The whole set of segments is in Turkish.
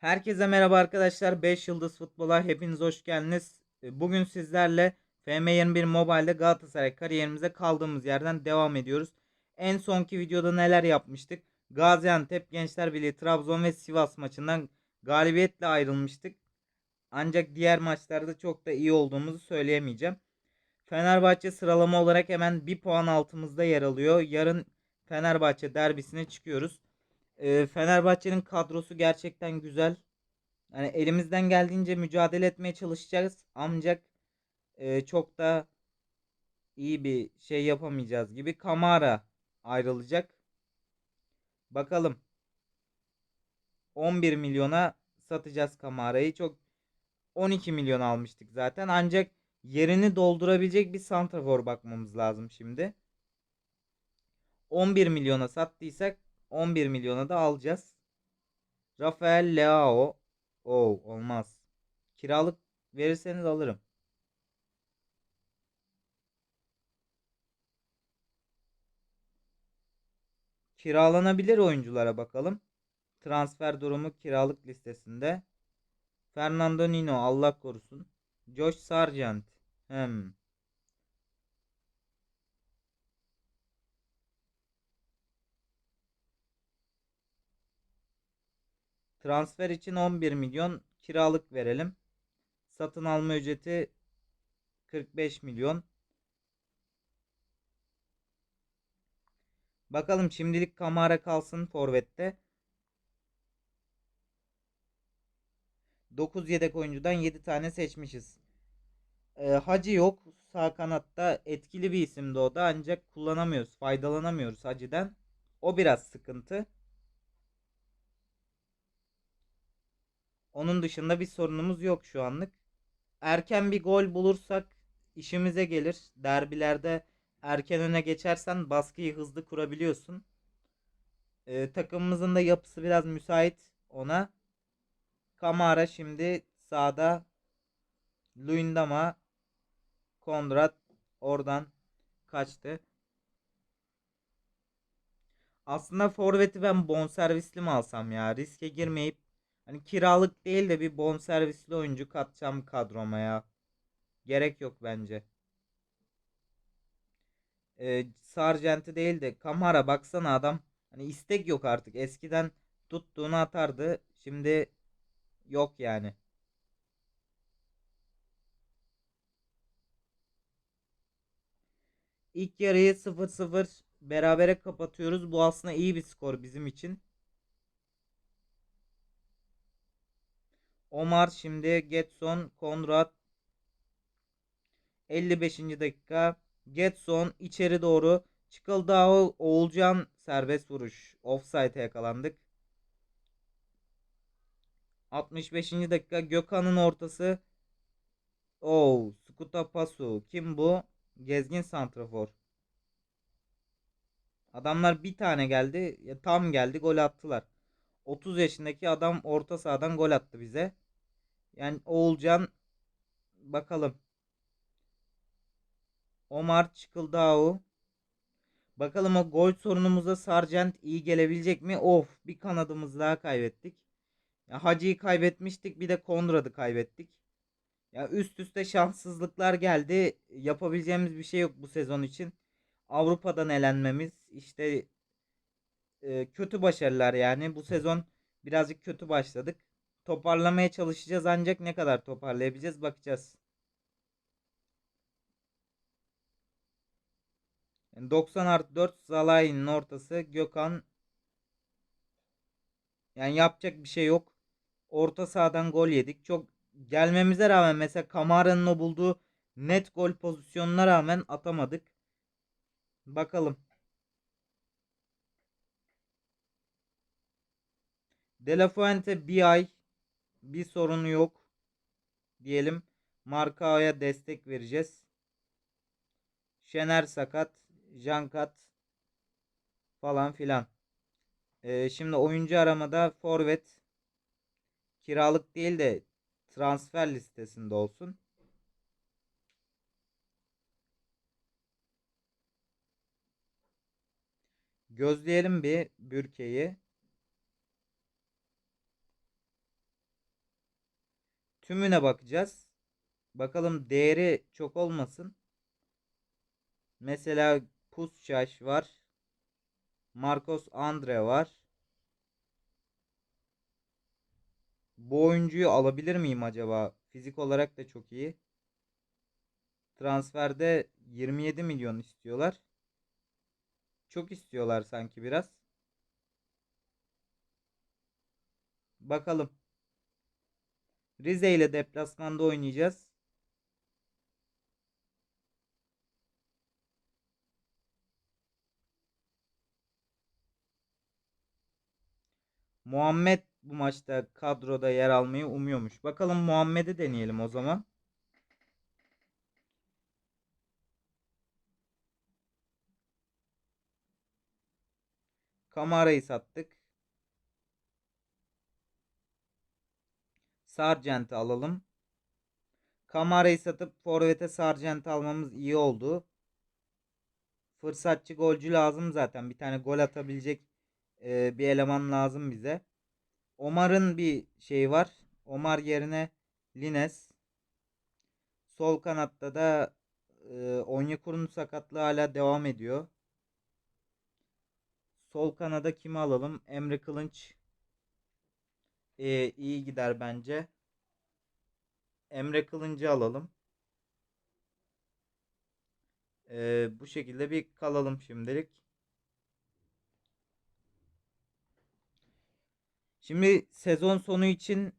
Herkese merhaba arkadaşlar. 5 Yıldız Futbol'a hepiniz hoş geldiniz. E, Bugün sizlerle FM21 Mobile'de Galatasaray kariyerimize kaldığımız yerden devam ediyoruz. En sonki videoda neler yapmıştık? Gaziantep, Gençler Birliği, Trabzon ve Sivas maçından galibiyetle ayrılmıştık. Ancak diğer maçlarda çok da iyi olduğumuzu söyleyemeyeceğim. Fenerbahçe sıralama olarak hemen bir puan altımızda yer alıyor. Yarın Fenerbahçe derbisine çıkıyoruz. Ee, Fenerbahçe'nin kadrosu gerçekten güzel. Yani elimizden geldiğince mücadele etmeye çalışacağız. Ancak e, çok da iyi bir şey yapamayacağız gibi. Kamara ayrılacak. Bakalım. 11 milyona satacağız Kamara'yı. Çok 12 milyon almıştık zaten. Ancak yerini doldurabilecek bir santrafor bakmamız lazım şimdi. 11 milyona sattıysak 11 milyona da alacağız. Rafael Leao. Oo olmaz. Kiralık verirseniz alırım. Kiralanabilir oyunculara bakalım. Transfer durumu kiralık listesinde. Fernando Nino Allah korusun. Josh Sargent. Hem. Transfer için 11 milyon kiralık verelim. Satın alma ücreti 45 milyon. Bakalım şimdilik Kamara kalsın forvette. 9 yedek oyuncudan 7 tane seçmişiz. Ee, Hacı yok. Sağ kanatta etkili bir isimdi o da ancak kullanamıyoruz. Faydalanamıyoruz Hacı'dan. O biraz sıkıntı. Onun dışında bir sorunumuz yok şu anlık. Erken bir gol bulursak işimize gelir. Derbilerde erken öne geçersen baskıyı hızlı kurabiliyorsun. Ee, takımımızın da yapısı biraz müsait ona. Kamara şimdi sağda. Luyendama Konrad oradan kaçtı. Aslında forveti ben bonservisli mi alsam ya? Riske girmeyip hani kiralık değil de bir bonservisli oyuncu katacağım kadroma ya. Gerek yok bence. Ee, Sargent'i değil de Kamara baksana adam. Hani istek yok artık. Eskiden tuttuğunu atardı. Şimdi yok yani. İlk yarıyı 0-0 berabere kapatıyoruz. Bu aslında iyi bir skor bizim için. Omar şimdi Getson, Konrad 55. dakika. Getson içeri doğru Çıkıldao Oğulcan serbest vuruş. Offside'e yakalandık. 65. dakika Gökhan'ın ortası. Oo, Skuta Pasu. Kim bu? Gezgin santrafor. Adamlar bir tane geldi. Ya tam geldi gol attılar. 30 yaşındaki adam orta sahadan gol attı bize. Yani Oğulcan bakalım. Omar Çıkıldao. Bakalım o gol sorunumuza Sargent iyi gelebilecek mi? Of bir kanadımız daha kaybettik. Ya Hacı'yı kaybetmiştik bir de Konrad'ı kaybettik. Ya üst üste şanssızlıklar geldi. Yapabileceğimiz bir şey yok bu sezon için. Avrupa'dan elenmemiz işte e, kötü başarılar yani. Bu sezon birazcık kötü başladık. Toparlamaya çalışacağız ancak ne kadar toparlayabileceğiz bakacağız. Yani 90 artı 4 Zalai'nin ortası Gökhan yani yapacak bir şey yok. Orta sahadan gol yedik. Çok gelmemize rağmen mesela Kamara'nın o bulduğu net gol pozisyonuna rağmen atamadık. Bakalım. De La Fuente bir ay bir sorunu yok diyelim. Markao'ya destek vereceğiz. Şener sakat, Jankat falan filan. Ee, şimdi oyuncu aramada forvet kiralık değil de transfer listesinde olsun. Gözleyelim bir Bürke'yi. Tümüne bakacağız. Bakalım değeri çok olmasın. Mesela Pusçaş var. Marcos Andre var. Bu oyuncuyu alabilir miyim acaba? Fizik olarak da çok iyi. Transferde 27 milyon istiyorlar. Çok istiyorlar sanki biraz. Bakalım. Rize ile deplasmanda oynayacağız. Muhammed bu maçta kadroda yer almayı umuyormuş. Bakalım Muhammed'i deneyelim o zaman. Kamara'yı sattık. Sargent'i alalım. Kamara'yı satıp Forvet'e Sargent almamız iyi oldu. Fırsatçı golcü lazım zaten. Bir tane gol atabilecek e, bir eleman lazım bize. Omar'ın bir şeyi var. Omar yerine Lines. Sol kanatta da e, Onyekuru'nun sakatlığı hala devam ediyor. Sol kanada kimi alalım? Emre Kılınç e, iyi gider bence. Emre Kılınç'ı alalım. E, bu şekilde bir kalalım şimdilik. Şimdi sezon sonu için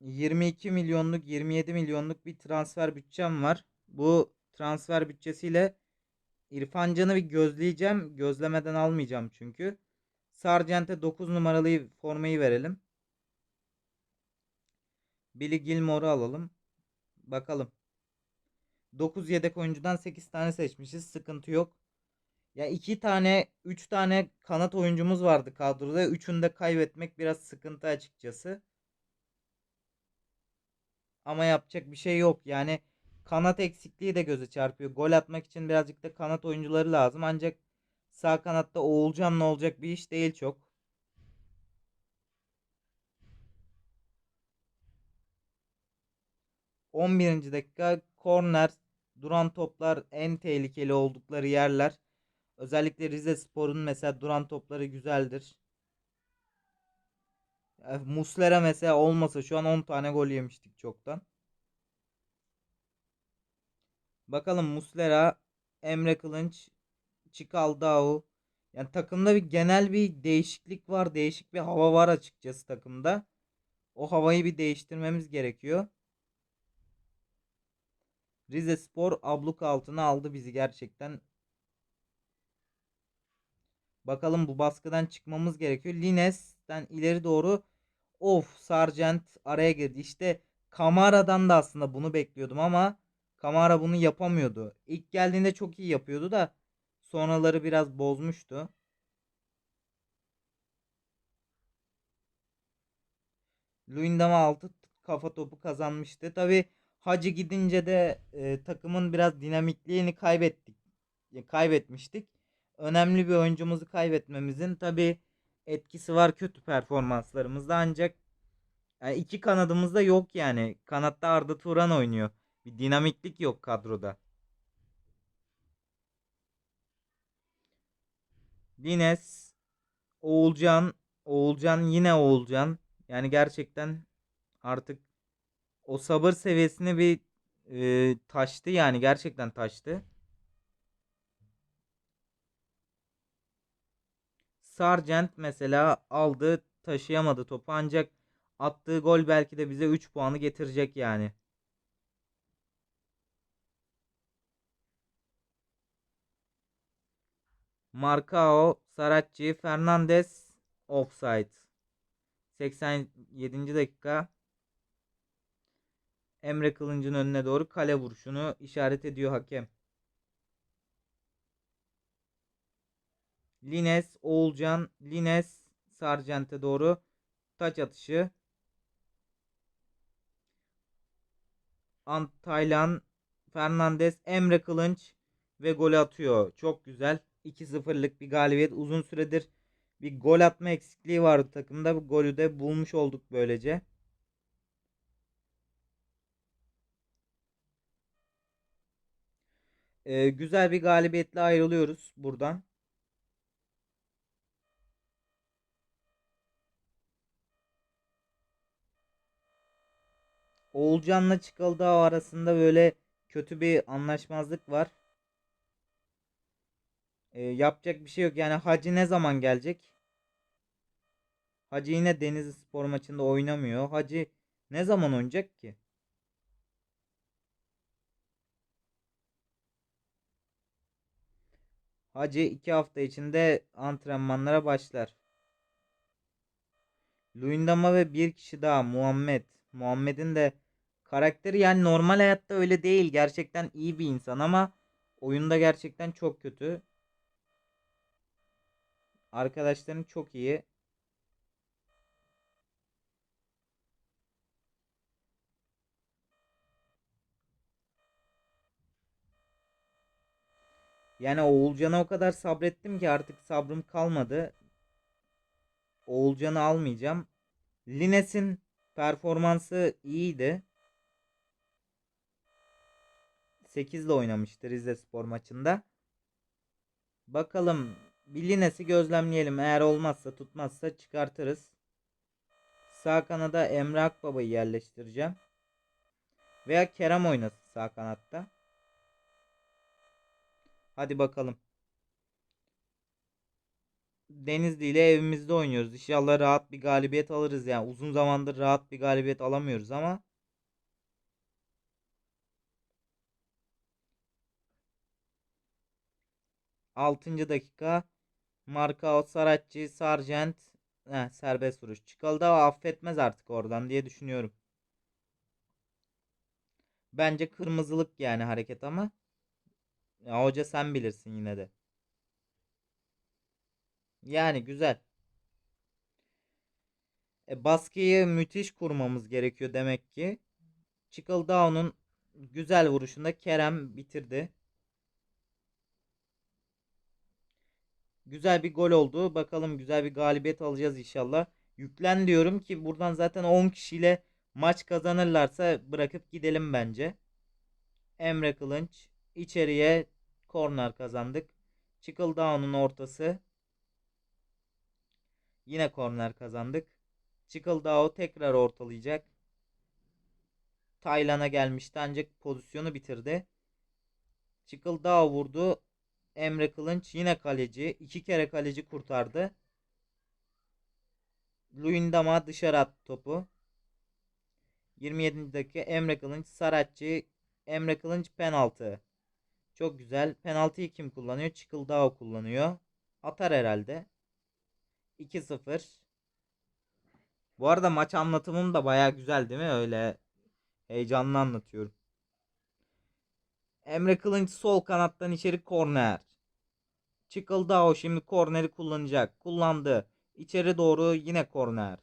22 milyonluk 27 milyonluk bir transfer bütçem var. Bu transfer bütçesiyle İrfan Can'ı bir gözleyeceğim. Gözlemeden almayacağım çünkü. Sargent'e 9 numaralı formayı verelim. Billy Gilmore'u alalım. Bakalım. 9 yedek oyuncudan 8 tane seçmişiz. Sıkıntı yok. Ya iki tane, üç tane kanat oyuncumuz vardı kadroda. Üçünü de kaybetmek biraz sıkıntı açıkçası. Ama yapacak bir şey yok. Yani kanat eksikliği de göze çarpıyor. Gol atmak için birazcık da kanat oyuncuları lazım. Ancak sağ kanatta Oğulcan'la olacak bir iş değil çok. On birinci dakika korner duran toplar en tehlikeli oldukları yerler. Özellikle Rize Spor'un mesela duran topları güzeldir. Muslera mesela olmasa şu an 10 tane gol yemiştik çoktan. Bakalım Muslera, Emre Kılınç, Çikaldao. Yani takımda bir genel bir değişiklik var. Değişik bir hava var açıkçası takımda. O havayı bir değiştirmemiz gerekiyor. Rize Spor abluk altına aldı bizi gerçekten. Bakalım bu baskıdan çıkmamız gerekiyor. Lines'ten ileri doğru of Sargent araya girdi. İşte Kamara'dan da aslında bunu bekliyordum ama Kamara bunu yapamıyordu. İlk geldiğinde çok iyi yapıyordu da sonraları biraz bozmuştu. Luyendama 6 kafa topu kazanmıştı. Tabi Hacı gidince de e, takımın biraz dinamikliğini kaybettik. Kaybetmiştik önemli bir oyuncumuzu kaybetmemizin tabi etkisi var kötü performanslarımızda ancak yani iki kanadımız da yok yani. Kanatta Arda Turan oynuyor. Bir dinamiklik yok kadroda. Dines, Oğulcan, Oğulcan yine Oğulcan. Yani gerçekten artık o sabır seviyesini bir e, taştı yani gerçekten taştı. Sargent mesela aldı taşıyamadı topu ancak attığı gol belki de bize 3 puanı getirecek yani. Marcao, Saracchi, Fernandez offside. 87. dakika. Emre Kılınç'ın önüne doğru kale vuruşunu işaret ediyor hakem. Lines, Oğulcan, Lines, Sargent'e doğru taç atışı. Antaylan, Fernandez, Emre Kılınç ve golü atıyor. Çok güzel. 2-0'lık bir galibiyet. Uzun süredir bir gol atma eksikliği vardı takımda. Bu golü de bulmuş olduk böylece. Ee, güzel bir galibiyetle ayrılıyoruz buradan. Oğulcan'la Çıkıldağ arasında böyle kötü bir anlaşmazlık var. Ee, yapacak bir şey yok. Yani Hacı ne zaman gelecek? Hacı yine Denizli Spor maçında oynamıyor. Hacı ne zaman oynayacak ki? Hacı iki hafta içinde antrenmanlara başlar. Luyendama ve bir kişi daha Muhammed. Muhammed'in de karakteri yani normal hayatta öyle değil. Gerçekten iyi bir insan ama oyunda gerçekten çok kötü. Arkadaşların çok iyi. Yani Oğulcan'a o kadar sabrettim ki artık sabrım kalmadı. Oğulcan'ı almayacağım. Lines'in performansı iyiydi. 8 ile oynamıştı Rize Spor maçında. Bakalım bir Lines'i gözlemleyelim. Eğer olmazsa tutmazsa çıkartırız. Sağ kanada Emre Akbaba'yı yerleştireceğim. Veya Kerem oynasın sağ kanatta. Hadi bakalım. Denizli ile evimizde oynuyoruz. İnşallah rahat bir galibiyet alırız yani. Uzun zamandır rahat bir galibiyet alamıyoruz ama 6. dakika Marcao Saratçı Sargent Heh, serbest vuruş. Çıkalı affetmez artık oradan diye düşünüyorum. Bence kırmızılık yani hareket ama ya hoca sen bilirsin yine de. Yani güzel. E, baskıyı müthiş kurmamız gerekiyor demek ki. Çıkıldown'un güzel vuruşunda Kerem bitirdi. Güzel bir gol oldu. Bakalım güzel bir galibiyet alacağız inşallah. Yüklen diyorum ki buradan zaten 10 kişiyle maç kazanırlarsa bırakıp gidelim bence. Emre Kılınç içeriye korner kazandık. Çıkıldown'un ortası. Yine korner kazandık. Çıkıldown tekrar ortalayacak. Taylan'a gelmişti ancak pozisyonu bitirdi. Çıkıldown vurdu. Emre Kılınç yine kaleci. iki kere kaleci kurtardı. Luyendama dışarı attı topu. 27. dakika Emre Kılınç Saratçı Emre Kılınç penaltı. Çok güzel. Penaltıyı kim kullanıyor? Çıkıldao kullanıyor. Atar herhalde. 2-0. Bu arada maç anlatımım da baya güzel değil mi? Öyle heyecanlı anlatıyorum. Emre Kılınç sol kanattan içeri korner. Çıkıldao şimdi korneri kullanacak. Kullandı. İçeri doğru yine korner.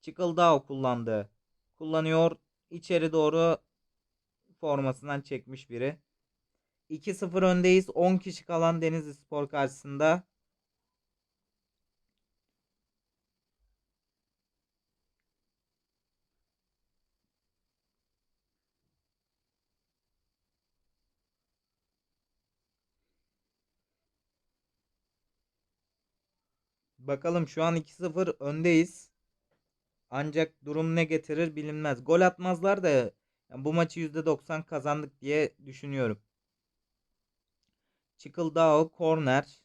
Çıkıldao kullandı. Kullanıyor. İçeri doğru formasından çekmiş biri. 2-0 öndeyiz. 10 kişi kalan Denizli Spor karşısında. Bakalım şu an 2-0 öndeyiz. Ancak durum ne getirir bilinmez. Gol atmazlar da yani bu maçı %90 kazandık diye düşünüyorum. Çıkıldao korner.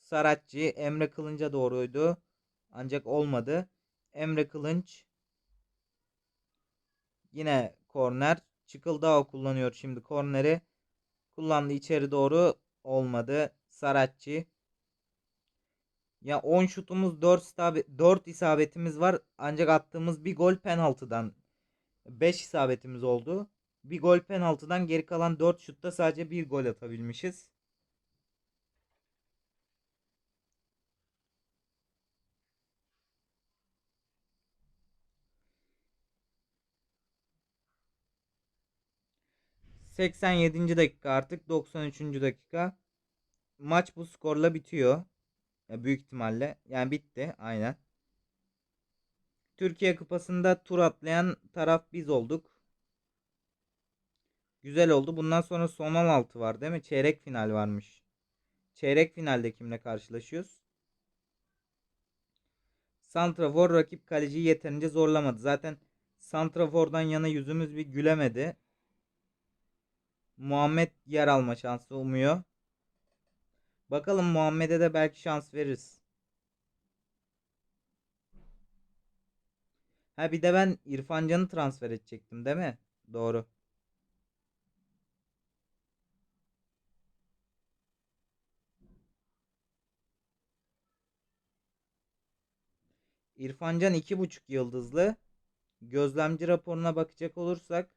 Saratçı Emre Kılınç'a doğruydu. Ancak olmadı. Emre Kılınç yine korner. Çıkıldao kullanıyor şimdi korneri. Kullandı içeri doğru olmadı. Saratçı. Ya 10 şutumuz 4, isabet, 4 isabetimiz var. Ancak attığımız bir gol penaltıdan 5 isabetimiz oldu. Bir gol penaltıdan geri kalan 4 şutta sadece bir gol atabilmişiz. ...87. dakika artık 93. dakika. maç bu skorla bitiyor. Büyük ihtimalle. Yani bitti. Aynen. Türkiye Kupası'nda tur atlayan taraf biz olduk. Güzel oldu. Bundan sonra son 16 var değil mi? Çeyrek final varmış. Çeyrek finalde kimle karşılaşıyoruz? Santrafor rakip kaleciyi yeterince zorlamadı. Zaten Santrafor'dan yana yüzümüz bir gülemedi. Muhammed yer alma şansı umuyor. Bakalım Muhammed'e de belki şans veririz. Ha bir de ben İrfan Can'ı transfer edecektim değil mi? Doğru. İrfan Can 2.5 yıldızlı. Gözlemci raporuna bakacak olursak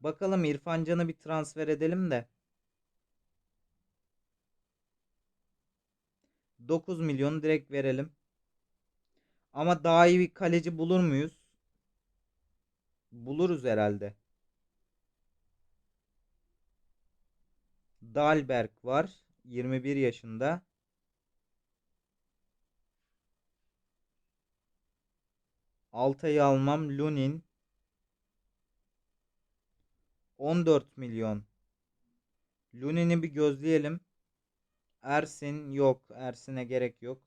Bakalım İrfan Can'ı bir transfer edelim de. 9 milyon direkt verelim. Ama daha iyi bir kaleci bulur muyuz? Buluruz herhalde. Dalberg var. 21 yaşında. Altay'ı almam. Lunin. 14 milyon. Lunin'i bir gözleyelim. Ersin yok. Ersin'e gerek yok.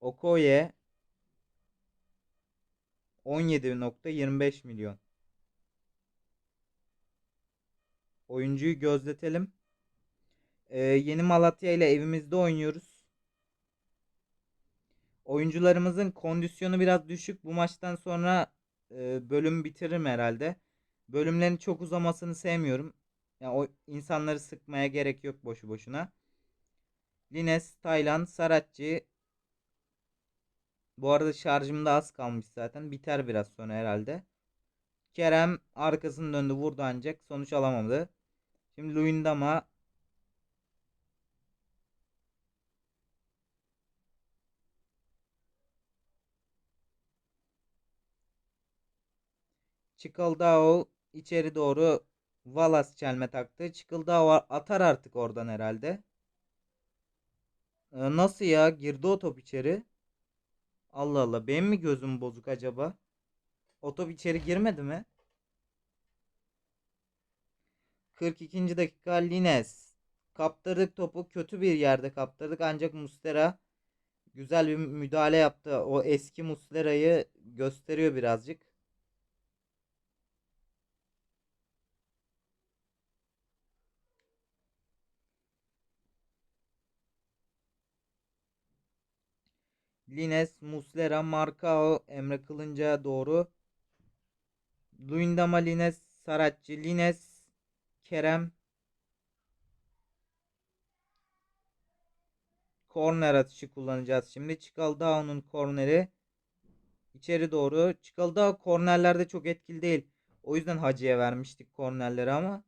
Okoye 17.25 milyon. Oyuncuyu gözletelim. Ee, yeni Malatya ile evimizde oynuyoruz. Oyuncularımızın kondisyonu biraz düşük. Bu maçtan sonra e, bölüm bitiririm herhalde. Bölümlerin çok uzamasını sevmiyorum. Yani o insanları sıkmaya gerek yok boşu boşuna. Lines, Taylan, Saratçı. Bu arada şarjım da az kalmış zaten. Biter biraz sonra herhalde. Kerem arkasını döndü vurdu ancak sonuç alamadı. Şimdi Luyendama Çıkıldao içeri doğru Valas çelme taktı. Çıkıldao atar artık oradan herhalde. Ee, nasıl ya? Girdi o top içeri. Allah Allah. Benim mi gözüm bozuk acaba? O top içeri girmedi mi? 42. dakika Lines. Kaptırdık topu. Kötü bir yerde kaptırdık. Ancak Mustera güzel bir müdahale yaptı. O eski Mustera'yı gösteriyor birazcık. Lines, Muslera, Marcao, Emre Kılınca doğru. Luyendama, Lines, Saratçı, Lines, Kerem. Korner atışı kullanacağız şimdi. Çikaldao'nun korneri. içeri doğru. Çikaldao kornerlerde çok etkili değil. O yüzden Hacı'ya vermiştik kornerleri ama.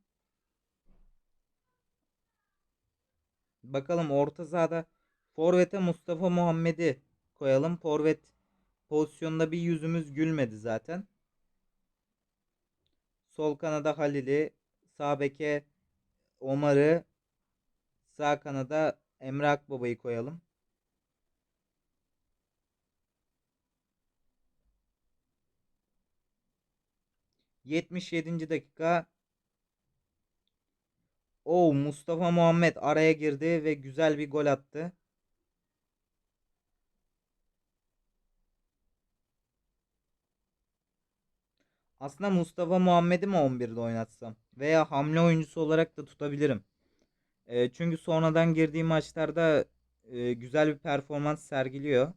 Bakalım orta sahada Forvet'e Mustafa Muhammed'i koyalım. Forvet pozisyonda bir yüzümüz gülmedi zaten. Sol kanada Halil'i, sağ beke Omar'ı, sağ kanada Emre Akbaba'yı koyalım. Yetmiş yedinci dakika. O Mustafa Muhammed araya girdi ve güzel bir gol attı. Aslında Mustafa Muhammed'i mi 11'de oynatsam? Veya hamle oyuncusu olarak da tutabilirim. E, çünkü sonradan girdiği maçlarda e, güzel bir performans sergiliyor.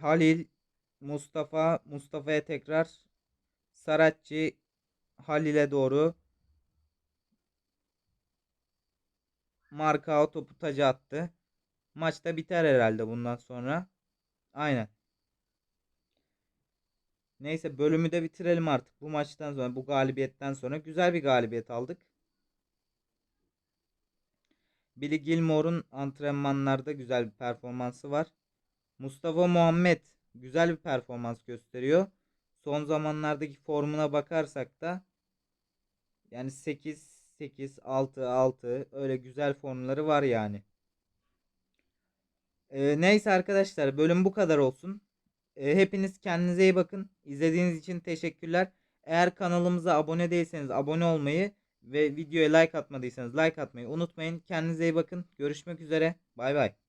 Halil, Mustafa, Mustafa'ya tekrar Saratçı, Halil'e doğru Marka topu taca attı. Maçta biter herhalde bundan sonra. Aynen. Neyse bölümü de bitirelim artık. Bu maçtan sonra bu galibiyetten sonra güzel bir galibiyet aldık. Billy Gilmore'un antrenmanlarda güzel bir performansı var. Mustafa Muhammed güzel bir performans gösteriyor. Son zamanlardaki formuna bakarsak da yani 8 8 6 6 öyle güzel formları var yani. Ee, neyse arkadaşlar bölüm bu kadar olsun. Ee, hepiniz kendinize iyi bakın. İzlediğiniz için teşekkürler. Eğer kanalımıza abone değilseniz abone olmayı ve videoya like atmadıysanız like atmayı unutmayın. Kendinize iyi bakın. Görüşmek üzere. Bay bay.